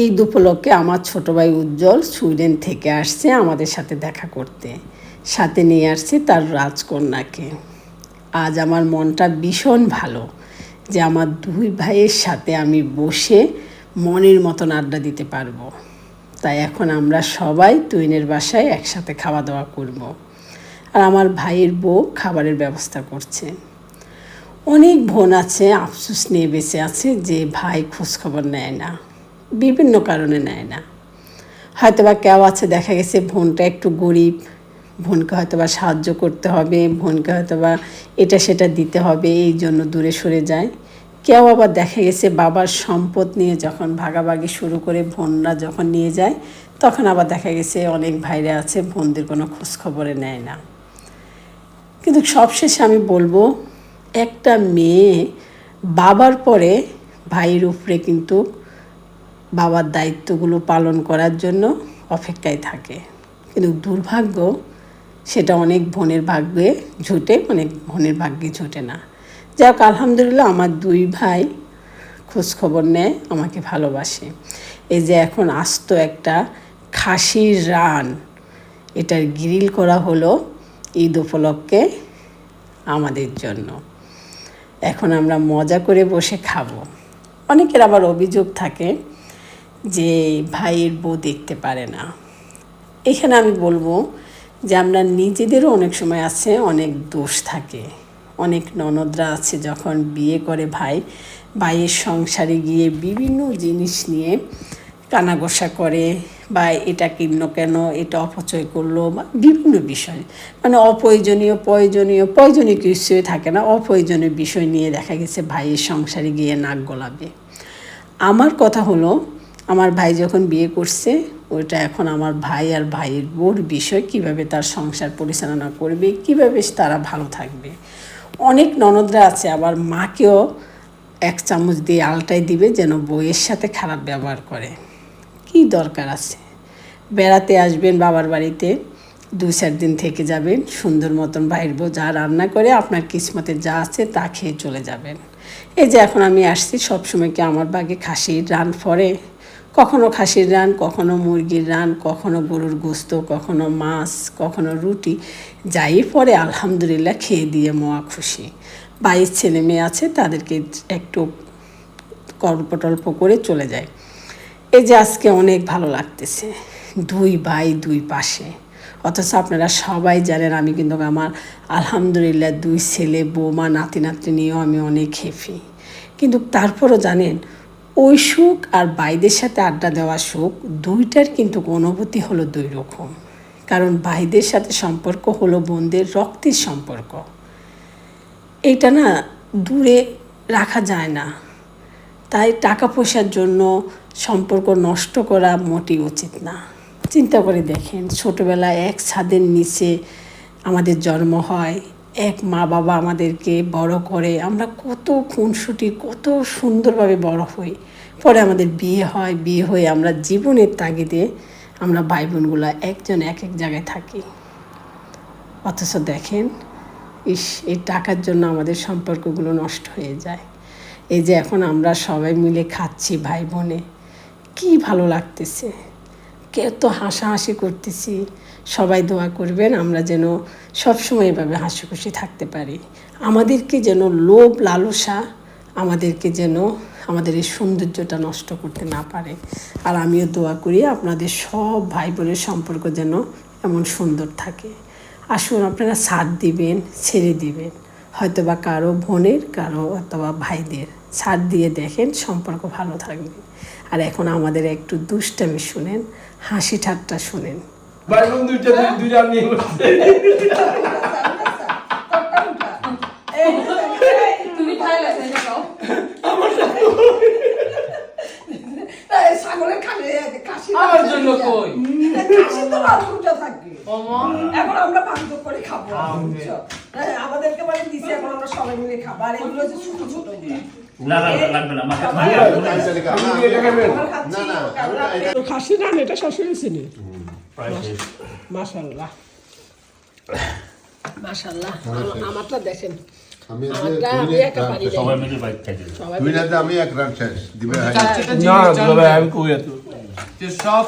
এই উপলক্ষে আমার ছোট ভাই উজ্জ্বল সুইডেন থেকে আসছে আমাদের সাথে দেখা করতে। সাথে নিয়ে আসছে তার রাজকন্যাকে। আজ আমার মনটা ভীষণ ভালো যে আমার দুই ভাইয়ের সাথে আমি বসে মনের মতন আড্ডা দিতে পারব। তাই এখন আমরা সবাই তুইনের বাসায় একসাথে খাওয়া দাওয়া করব। আর আমার ভাইয়ের বউ খাবারের ব্যবস্থা করছে। অনেক বোন আছে, আফসোস নিয়ে বেঁচে আছে যে ভাই খোঁজখবর নেয় না। বিভিন্ন কারণে নেয় না। হয়তো বা কেউ আছে, দেখা গেছে বোনটা একটু গরিব বোনকে হয়তো বা সাহায্য করতে হবে বোনকে হয়তো বা এটা সেটা দিতে হবে, এই জন্য দূরে সরে যায়। কেউ আবার দেখা গেছে বাবার সম্পদ নিয়ে যখন ভাগাভাগি শুরু করে বোনরা যখন নিয়ে যায়, তখন আবার দেখা গেছে অনেক ভাইরা আছে বোনদের কোনো খোঁজখবরে নেয় না। কিন্তু সবশেষে আমি বলব, একটা মেয়ে বাবার পরে ভাইয়ের উপরে কিন্তু বাবার দায়িত্বগুলো পালন করার জন্য অপেক্ষায় থাকে। কিন্তু দুর্ভাগ্য, সেটা অনেক বোনের ভাগ্যে ঝুটে, অনেক বোনের ভাগ্যে ঝুটে না। যাই হোক, আলহামদুলিল্লাহ আমার দুই ভাই খোঁজখবর নেয়, আমাকে ভালোবাসে। এই যে এখন আস্ত একটা খাসির রান, এটার গ্রিল করা হলো ঈদ উপলক্ষে আমাদের জন্য। এখন আমরা মজা করে বসে খাব। অনেকের আবার অভিযোগ থাকে যে ভাইয়ের বউ দেখতে পারে না। এখানে আমি বলব যে আমরা নিজেদেরও অনেক সময় আছে অনেক দোষ থাকে। অনেক ননদরা আছে যখন বিয়ে করে ভাই, ভাইয়ের সংসারে গিয়ে বিভিন্ন জিনিস নিয়ে কানাঘোষা করে বা এটা কিনলো কেন, এটা অপচয় করল বা বিভিন্ন বিষয়। মানে অপ্রয়োজনীয়, প্রয়োজনীয় প্রয়োজনীয় কিছুই থাকে না, অপ্রয়োজনীয় বিষয় নিয়ে দেখা গেছে ভাইয়ের সংসারে গিয়ে নাক গলাবে। আমার কথা হলো আমার ভাই যখন বিয়ে করছে, ওইটা এখন আমার ভাই আর ভাইয়ের বোর বিষয়, কীভাবে তার সংসার পরিচালনা করবে, কীভাবে তারা ভালো থাকবে। অনেক ননদরা আছে, আবার মাকেও এক চামচ দিয়ে আলটাই দিবে যেন বইয়ের সাথে খারাপ ব্যবহার করে। কি দরকার আছে? বেড়াতে আসবেন বাবার বাড়িতে দু চার দিন থেকে যাবেন, সুন্দর মতন বাইর বউ যা রান্না করে, আপনার কিসমতে যা আছে তা খেয়ে চলে যাবেন। এই যে এখন আমি আসছি, সবসময় কি আমার বাগে খাসির রান পরে কখনো খাসির রান, কখনো মুরগির রান, কখনো গরুর গোস্ত, কখনো মাছ, কখনো রুটি, যাই পরে আলহামদুলিল্লাহ খেয়ে দিয়ে মোয়া খুশি। বাইশ ছেলে মেয়ে আছে, তাদেরকে একটু গল্প টল্প করে চলে যায়। এই যে আজকে অনেক ভালো লাগতেছে, দুই ভাই দুই পাশে। অথচ আপনারা সবাই জানেন আমি কিন্তু আমার আলহামদুলিল্লাহ দুই ছেলে, বৌমা নাতি নাতনি নিয়েও আমি অনেক হেফি কিন্তু তারপরও জানেন ওই সুখ আর বাইদের সাথে আড্ডা দেওয়া সুখ দুইটার কিন্তু অনুভূতি হলো দুই রকম। কারণ ভাইদের সাথে সম্পর্ক হলো বোনদের রক্তের সম্পর্ক। এটা না দূরে রাখা যায় না। তাই টাকা পয়সার জন্য সম্পর্ক নষ্ট করা মোটেই উচিত না। চিন্তা করে দেখেন, ছোটোবেলায় এক ছাদের নিচে আমাদের জন্ম হয় এক মা বাবা আমাদেরকে বড় করে, আমরা কত খুনসুটি, কত সুন্দরভাবে বড় হই। পরে আমাদের বিয়ে হয়, বিয়ে হয়ে আমরা জীবনের তাগিদে আমরা ভাই বোনগুলা একজন এক এক জায়গায় থাকি। অথচ দেখেন, ইস, এই টাকার জন্য আমাদের সম্পর্কগুলো নষ্ট হয়ে যায়। এই যে এখন আমরা সবাই মিলে খাচ্ছি ভাই বোনে কী ভালো লাগতেছে। কেউ তো হাসাহাসি করতেছি, সবাই দোয়া করবেন আমরা যেন সবসময় এভাবে হাসি খুশি থাকতে পারি। আমাদেরকে যেন লোভ, লালসা আমাদেরকে যেন আমাদের এই সৌন্দর্যটা নষ্ট করতে না পারে। আর আমিও দোয়া করি আপনাদের সব ভাই বোনের সম্পর্ক যেন এমন সুন্দর থাকে। আসুন আপনারা সাথ দিবেন, ছেড়ে দিবেন। হয়তো বা কারও বোনের, কারও অথবা ভাইদের। ছাড় দিয়ে দেখেন সম্পর্ক ভালো থাকবে। আর এখন আমাদের একটু দুষ্টামি শুনেন হাসি ঠাট্টা শুনেন। আমার জন্য কই? কাশি তো এখন আমরা ভাগ্য করে খাব। বুঝছ? হ্যাঁ, আমাদেরকে মানে দিছে এখন আমরা সবাই মিলে খাব। আর এগুলো ছোট ছোট এটা- খাসি রান এটা শ্বশুরের চিনি? আমারটা দেখেন। আমি একা রান শেষ। দিবে না আমি কই এত? সব